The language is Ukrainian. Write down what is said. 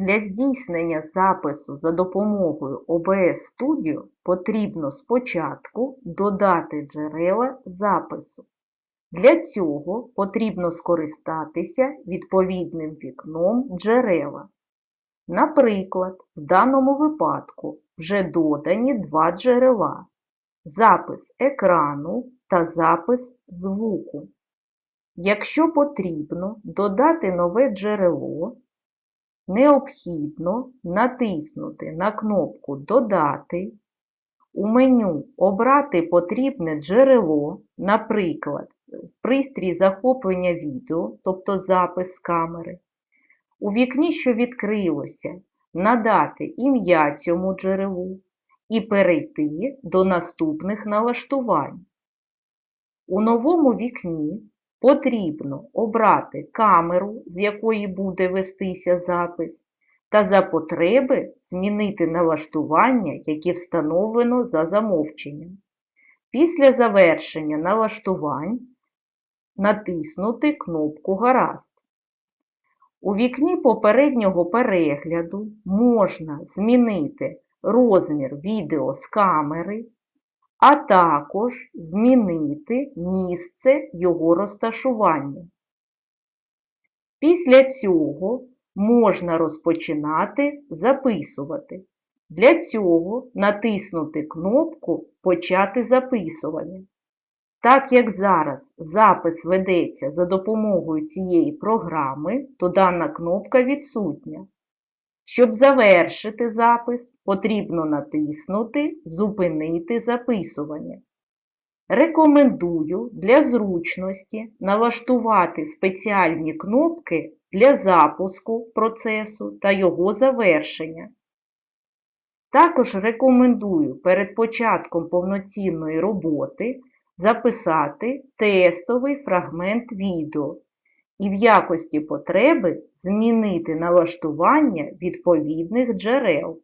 Для здійснення запису за допомогою OBS Studio потрібно спочатку додати джерела запису. Для цього потрібно скористатися відповідним вікном джерела. Наприклад, в даному випадку вже додані два джерела – запис екрану та запис звуку. Якщо потрібно додати нове джерело, необхідно натиснути на кнопку Додати, у меню обрати потрібне джерело, наприклад, пристрій захоплення відео, тобто запис з камери. У вікні, що відкрилося, надати ім'я цьому джерелу і перейти до наступних налаштувань. У новому вікні потрібно обрати камеру, з якої буде вестися запис, та за потреби змінити налаштування, які встановлено за замовченням. Після завершення налаштувань натиснути кнопку Гаразд. У вікні попереднього перегляду можна змінити розмір відео з камери, а також змінити місце його розташування. Після цього можна розпочинати записувати. Для цього натиснути кнопку Почати записування. Так як зараз запис ведеться за допомогою цієї програми, то дана кнопка відсутня. Щоб завершити запис, потрібно натиснути Зупинити записування. Рекомендую для зручності налаштувати спеціальні кнопки для запуску процесу та його завершення. Також рекомендую перед початком повноцінної роботи записати тестовий фрагмент відео і в якості потреби змінити налаштування відповідних джерел.